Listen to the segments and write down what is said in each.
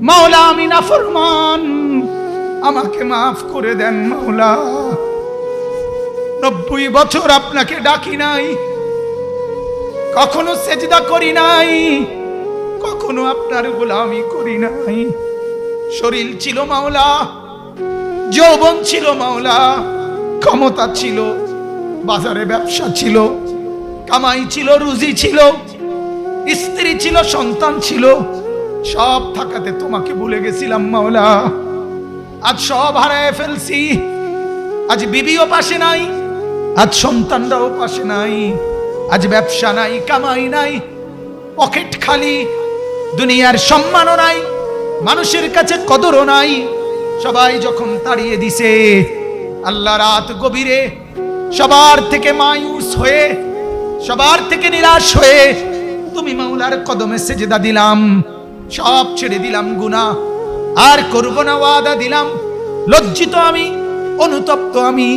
মাওলা আমি না নাফরমান আমাকে মাফ করে দেন মাওলা। নব্বই বছর আপনাকে ডাকি নাই। কখনো সেজদা করি নাই। কখনো আপনার গোলামি করি নাই। শরীর ছিল মাওলা, যৌবন ছিল মাওলা, ক্ষমতা ছিল, বাজারে ব্যবসা ছিল, কামাই ছিল, রুজি ছিল, স্ত্রী ছিল, সন্তান ছিল। সব থাকাতে তোমাকে ভুলে গেছিলাম, মাওলা। আজ সব হারায় ফেলছি। আজ বিবিও পাশে নাই, আজ সন্তানরাও পাশে নাই, আজ ব্যবসা নাই, কামাই নাই, পকেট খালি, দুনিয়ার সম্মানও নাই, মানুষের কাছে কদরও নাই। সবাই যখন তাড়িয়ে দিছে, আল্লাহ রাত গভীরে সবার থেকে মায়ুস হয়ে, সবার থেকে নিরাশ হয়ে, তুমি মাওলার কদমে সেজদা দিলাম। সব ছেড়ে দিলাম গুনা আর করব না ওয়াদা দিলাম। লজ্জিত আমি, অনুতপ্ত আমি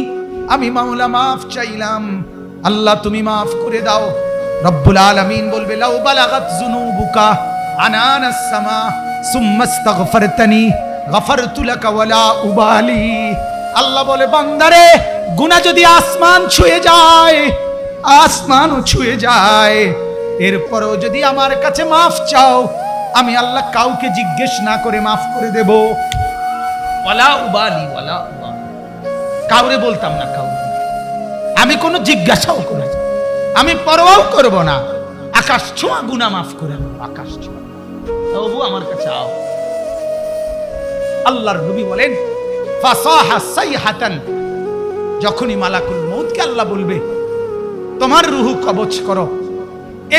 আমি মাওলা মাফ চাইলাম। আল্লাহ তুমি মাফ করে দাও। রব্বুল আলামিন বলবে, লাউ বালাগাত যুনুবুকা আনানাস সামা সুম্মা ইস্তাগফারতানি, গফারতু লাকা ওয়ালা উবালি। আল্লাহ বলে, বান্দারে, গুনাহ যদি আসমান ছুঁয়ে যায়, আসমানও ছুঁয়ে যায়। এরপরও যদি আমার কাছে মাফ চাও আমি আল্লাহ কাউকে জিজ্ঞেস না করে মাফ করে দেব। ওয়ালা উবালি ওয়ালা কাউরে বলতাম না কাউ আমি কোনো জিজ্ঞাসাও করে আমি পরোয়াও করব না। আকাশ ছোঁয়া গুনা মাফ করে দেব আকাশ ছোঁয়া। তবু আমার কাছে আও। আল্লাহর নবী বলেন ফাসাহা সাইহাতান। যখনই মালাকুল মউতকে আল্লাহ বলবে তোমার রুহু কবচ করো।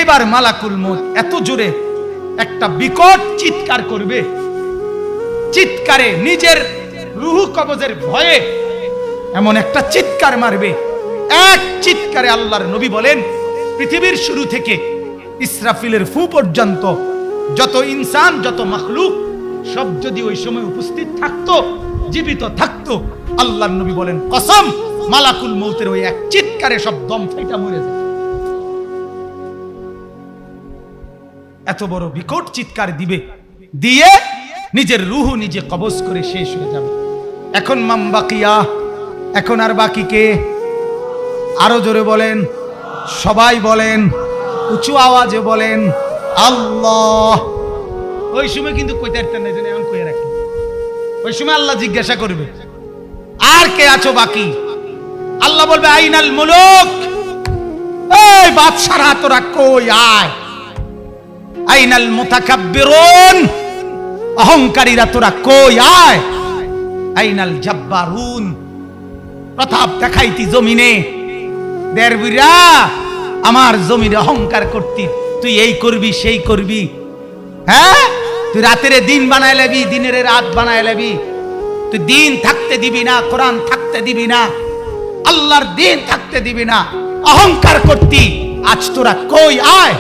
এবার মালাকুল মউত এত জোরে একটা বিকট চিৎকার করবে। চিৎকারে নিজের রুহু কবজের ভয়ে এমন একটা চিৎকার মারবে। এক চিৎকারে আল্লাহর নবী বলেন, পৃথিবীর শুরু থেকে ইসরাফিলের ফু পর্যন্ত যত ইনসান, যত মখলুক, সব যদি ওই সময় উপস্থিত থাকতো, জীবিত থাকতো, আল্লাহর নবী বলেন, কসম, মালাকুল মৌতের ওই এক চিৎকারে সব দম ফাইটা মরে যেত। এত বড় বিকট চিৎকার দিবে। দিয়ে নিজের রুহ নিজে কবজ করে শেষ হয়ে যাবে। এখন মাম বাকিয়া এখন আর বাকি কে? আরও জোরে বলেন, সবাই বলেন, উঁচু আওয়াজে বলেন, আল্লাহ। ওই সময় কিন্তু রাখি। ওই সময় আল্লাহ জিজ্ঞাসা করবে, আর কে আছো বাকি? আল্লাহ বলবে, আইনাল মুলুক। এই বাদশারা তোরা কই? আয়। আইনাল মুতাকাব্বিরুন। অহংকারীরা তোরা কই আয়? আইনাল জাব্বারুন। প্রতাপ দেখাইতি জমিনে। দেরবিরা আমার জমিনে অহংকার করতি। তুই এই করবি, সেই করবি। হ্যাঁ? তুই রাতের দিন বানায় লেবি, দিনের রাত বানায় লেবি। তুই দিন থাকতে দিবি না, কোরআন থাকতে দিবি না। আল্লাহর দিন থাকতে দিবি না। অহংকার করতি। আজ তোরা কই আয়?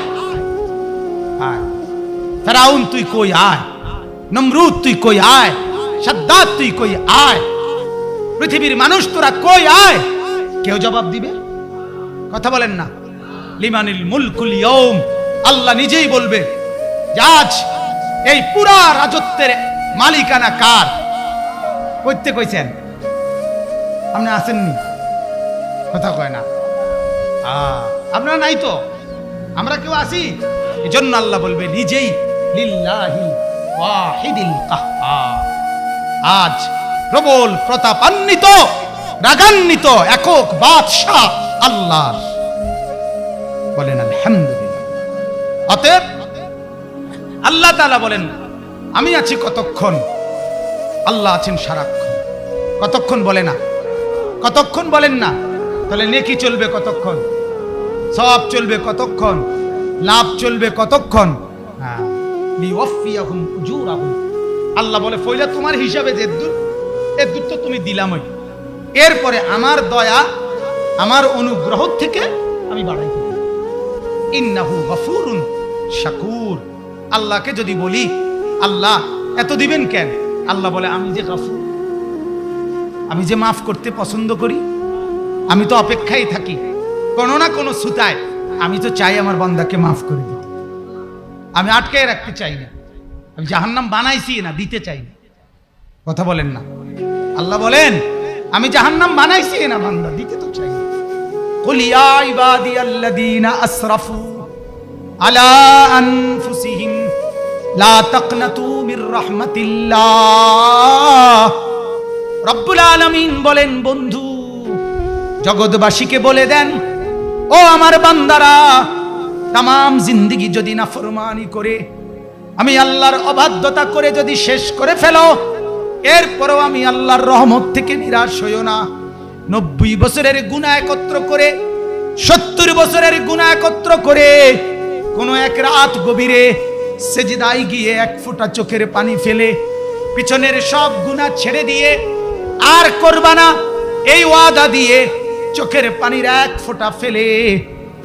ফেরাউন তুই কই আয়? নমরুদ তুই কই আয়? সাদ্দাত তুই কই আয়? পৃথিবীর মানুষ তোরা কই আয়? কেউ জবাব দিবে? কথা বলেন না। লিমানিল মুলকুল ইয়ৌম আল্লাহ নিজেই বলবে আজ এই পুরা রাজত্বের মালিকানা কার? কইতে কইছেন? আপনি আসেননি কথা কয় না। আপনারা নাই তো? আমরা কেউ আসি এই জন্য আল্লাহ বলবে, নিজেই লিল্লাহি ওয়াহিদিল কাহ্হার আজ প্রবল প্রতাপান্বিত, রাগান্বিত একক বাদশাহ আল্লাহ বলেন, আলহামদুলিল্লাহ। অতএব আল্লাহ তাআলা বলেন, আমি আছি কতক্ষণ? আল্লাহ আছেন সারাক্ষণ। কতক্ষণ বলে না? কতক্ষণ বলেন না? তাহলে নেকি চলবে কতক্ষণ? সব চলবে কতক্ষণ? লাভ চলবে কতক্ষণ? আল্লাহ বলে, ফইলা তোমার হিসাবে যে দূর এ দূর তো তুমি দিলামই। এরপরে আমার দয়া, আমার অনুগ্রহ থেকে আমি বাড়াই দেব ইন্নাহু গফুরুন শাকুর। আল্লাহকে যদি বলি, আল্লাহ, এত দিবেন কেন? আল্লাহ বলে, আমি যে গফুর, আমি যে মাফ করতে পছন্দ করি, আমি তো অপেক্ষায় থাকি। কোনো না কোনো সুতায় আমি তো চাই আমার বান্দাকে মাফ করে দিতে। আমি আটকায় রাখতে চাই না আমি জাহান্নাম বানাইছি না দিতে চাই না কথা বলেন না আল্লাহ বলেন আমি জাহান্নাম বানাইছি না বান্দা দিতে তো চাই না قل يا عبادي الذين أسرفوا على أنفسهم لا تقنطوا من رحمة الله রব্বুল আলামিন বলেন বন্ধু জগৎবাসীকে বলে দেন ও আমার বান্দারা তাম জিন্দিগি যদি না ফরমানি করে, আমি আল্লাহর অবাধ্যতা করে যদি শেষ করে ফেলো, এরপরও আমি আল্লাহর রহমত থেকে নিরাশ হইও না। নব্বই বছরের গুণা একত্র করে, সত্তর বছরের গুণা একত্র করে, কোনো এক রাত গভীরে সেজিদাই গিয়ে এক ফোঁটা চোখের পানি ফেলে, পিছনের সব গুণা ছেড়ে দিয়ে আর করবা না, এই ওয়াদা দিয়ে চোখের পানির এক ফোঁটা ফেলে।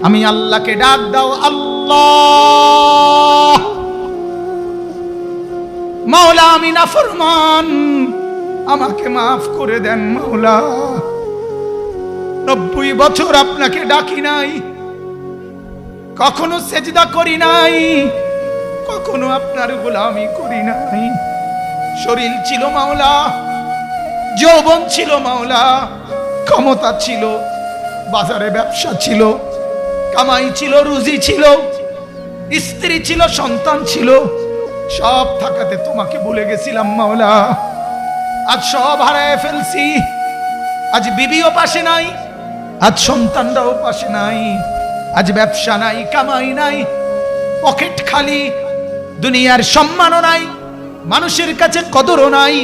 আমি আল্লাহকে ডাক দাও, আল্লাহ। মাওলা, আমি নাফরমান। আমাকে মাফ করে দেন, মাওলা। নব্বই বছর আপনাকে ডাকি নাই। কখনো সেজদা করি নাই। কখনো আপনার গোলামি করি নাই। শরীর ছিল, মাওলা। যৌবন ছিল, মাওলা। ক্ষমতা ছিল। বাজারে ব্যবসা ছিল। কামাই ছিল, রুজি ছিল, স্ত্রী ছিল, সন্তান ছিল, সব থাকাতে তোমাকে ভুলে গেছিলাম মাওলা। আজ সব হারায় ফেলছি। আজ বিবিও পাশে নাই, আজ সন্তানরাও পাশে নাই, আজ ব্যবসা নাই, কামাই নাই, পকেট খালি, দুনিয়ার সম্মানও নাই, মানুষের কাছে কদরও নাই,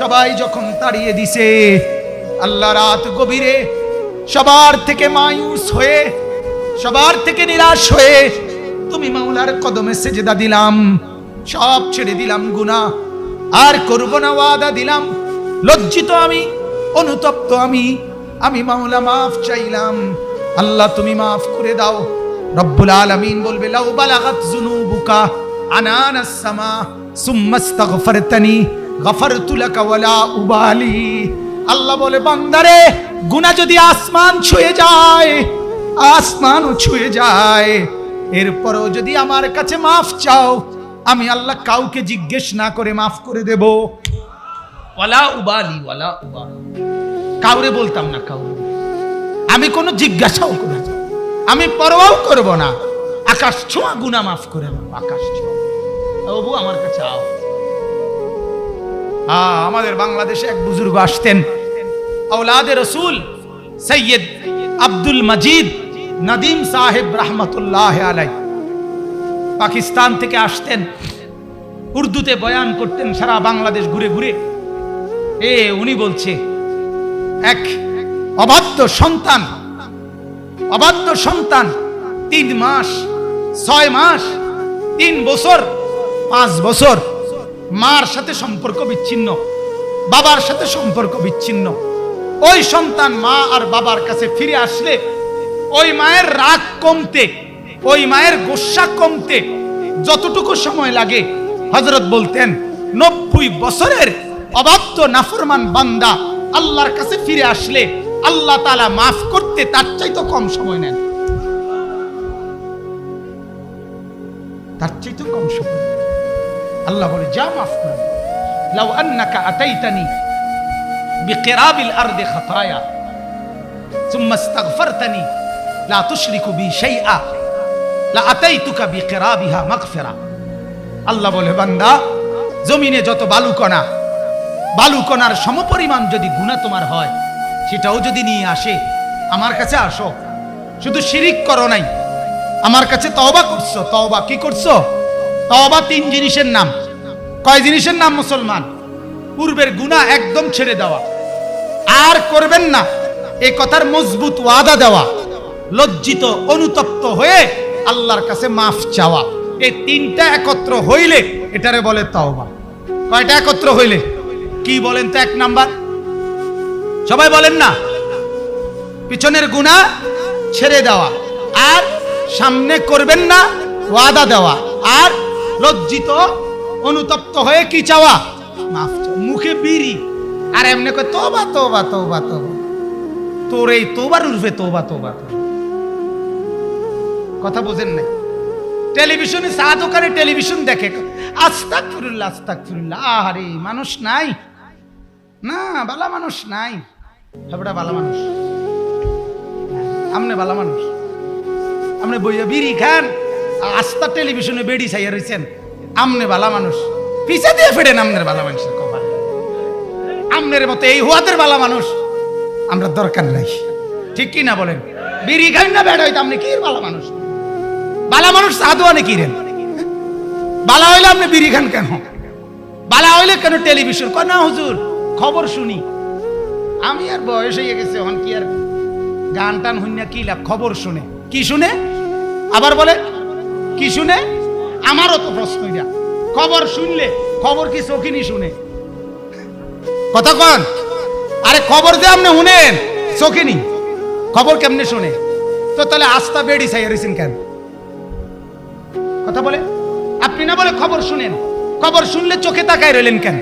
সবাই যখন তাড়িয়ে দিছে, আল্লাহ রাত গভীরে সবার থেকে মায়ুস হয়ে সবার থেকে নিরাশ হয়ে তুমি মাওলার কদমে সেজেদা দিলাম। সব ছেড়ে দিলাম গুনা আর করব না ওয়াদা দিলাম। লজ্জিত আমি, অনুতপ্ত আমি আমি মাওলা মাফ চাইলাম। আল্লাহ তুমি মাফ করে দাও। রব্বুল আলামিন বলবে, লাউ বালাগাত যুনুবুকা আনানাস সামা, সুম্মা ইস্তাগফারতানি, গফারতু লাকা ওয়ালা উবালি। আল্লাহ বলে, বান্দারে, গুনাহ যদি আসমান ছুঁয়ে যায় আসমানও ছুঁয়ে যায়। এরপরও যদি আমার কাছে মাফ চাও, আমি আল্লাহ কাউকে জিজ্ঞেস না করে মাফ করে দেব। ওয়ালা উবালি ওয়ালা উবালি। কাউরে বলতাম না কাউরে। আমি কোনো জিজ্ঞাসাও করে আমি পরোয়াও করব না। আকাশ ছোঁয়া গুনা মাফ করে দেবো, আকাশ ছোঁয়া। বাবু আমার কাছে আও। আমাদের বাংলাদেশে এক বুজুর্গ আসতেন। আওলাদে রসুল সৈয়দ আব্দুল মজিদ। নদীম সাহেব রহমতুল্লাহ আলাই পাকিস্তান থেকে আসতেন, উর্দুতে বয়ান করতেন সারা বাংলাদেশ ঘুরে ঘুরে। এ, উনি বলছে, এক অবাধ্য সন্তান অবাধ্য সন্তান, তিন মাস, ছয় মাস, তিন বছর, পাঁচ বছর, মার সাথে সম্পর্ক বিচ্ছিন্ন, বাবার সাথে সম্পর্ক বিচ্ছিন্ন। ওই সন্তান মা আর বাবার কাছে ফিরে আসলে ওই মায়ের রাগ কমতে ওই মায়ের গোসা কমতে যতটুকু সময় লাগে হজরত বলতেন নব্বই বছরের অবাধ্য নাফরমান বান্দা আল্লাহর কাছে ফিরে আসলে আল্লাহ তালা মাফ করতে তার চাইতে কম সময় নেন তার চাইতে কম সময় নেন। আল্লাহ বলে যা মাফ করে লাউ আন্নাকা আতাইতানি বিকিরাবিল আরদি খাতায়া ثم استغفرتني লা তুশরিকু বি শাইআ লা আতাইতুকা বিকিরাবিহা মাগফিরা আল্লাহ বলে, বান্দা, জমিনে যত বালুকণা, বালুকণার সমপরিমাণ যদি গুণা তোমার হয়, সেটাও যদি নিয়ে আসে, আমার কাছে আসো। শুধু শিরিক করো নাই। আমার কাছে তওবা করছ। তওবা কি করছ? তওবা তিন জিনিসের নাম। কয় জিনিসের নাম মুসলমান? পূর্বের গুণা একদম ছেড়ে দেওয়া। আর করবেন না। এ কথার মজবুত ওয়াদা দেওয়া। লজ্জিত, অনুতপ্ত হয়ে আল্লাহর কাছে মাফ চাওয়া। এই তিনটা একত্র হইলে এটারে বলে তওবা। কয়টা একত্র হইলে? কি বলেন তো এক নাম্বার? সবাই বলেন না। পিছনের গুণা ছেড়ে দেওয়া। আর সামনে করবেন না, ওয়াদা দেওয়া। আর লজ্জিত, অনুতপ্ত হয়ে কি চাওয়া? মাফ মুখে বিড়ি। আর এমনি কয় তোবা তোবা তোবা তোবা তোর এই তোবার উঠবে তোবা তোবা তোবা। কথা বোঝেন নাই। টেলিভিশনে চা দোকানে টেলিভিশন দেখে। আস্তাক ফিরুল্লাহ আস্তাক ফিরুল্লাহ আহারে, মানুষ নাই। না, বালা মানুষ নাই। হেবড়া বালা মানুষ। আমনে বালা মানুষ। আমনে বইয়া বিড়ি খান। আস্তা টেলিভিশনে বেড়ি ছাইয়া রয়েছেন আমনে বালা মানুষ। পিছে দিয়ে ফেড়েন আমনের বালা মানুষের কপাল। আমনের মতো এই হুয়াদের বালা মানুষ। আমরা দরকার নাই। ঠিক কি না বলেন? বিড়ি খাই না বেড়া হইতো আপনি কি বালা মানুষ? বালা মানুষ সাধু আনে কি রেন বালা হইলে আপনি বিড়ি খান কেন? বালা হইলে কেন টেলিভিশন? কয়, না হুজুর, খবর শুনি। আমি আর বয়স হয়ে গেছে, এখন কি আর গান টান হইনা কি লাভ? খবর শুনে। কি শুনে? আবার বলে, কি শুনে? আমারও তো প্রশ্ন এটা। খবর শুনলে, খবর কি চোখিনি শুনে? কথা কন। আরে খবর যে আপনি শুনেন, চোখিনি। খবর কেমনে শুনে? তো তাহলে আস্থা বেড়ি চাই রয়েছেন কেন? কথা বলে? আপনি না বলে খবর শুনেন। খবর শুনলে চোখে তাকায় রইলেন কেন?